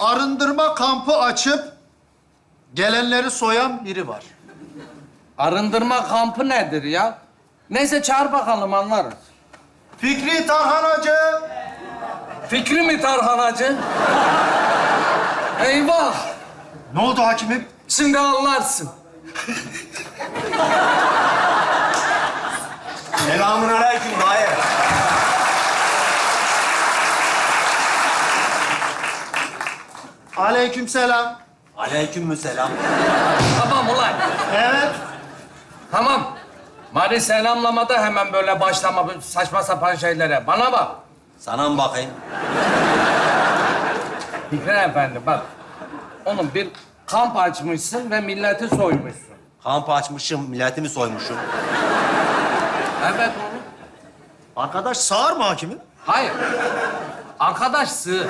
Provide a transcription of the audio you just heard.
arındırma kampı açıp gelenleri soyan biri var. Arındırma kampı nedir ya? Neyse çağır bakalım anlarız. Fikri Tarhanacı. Fikri mi Tarhanacı? Eyvah! Ne oldu hakimim? Şimdi anlarsın. Selamun aleyküm Aleykümselam. Aleyküm selam. Tamam ulan. Evet. Tamam. Mari selamlamada hemen böyle başlama bu saçma sapan şeylere. Bana bak. Sana mı bakayım? Fikri Efendi bak. Oğlum bir kamp açmışsın ve milleti soymuşsun. Kamp açmışım, milletimi soymuşum. Evet oğlum. Arkadaş sağır mı hakimim? Hayır. Arkadaş sığ.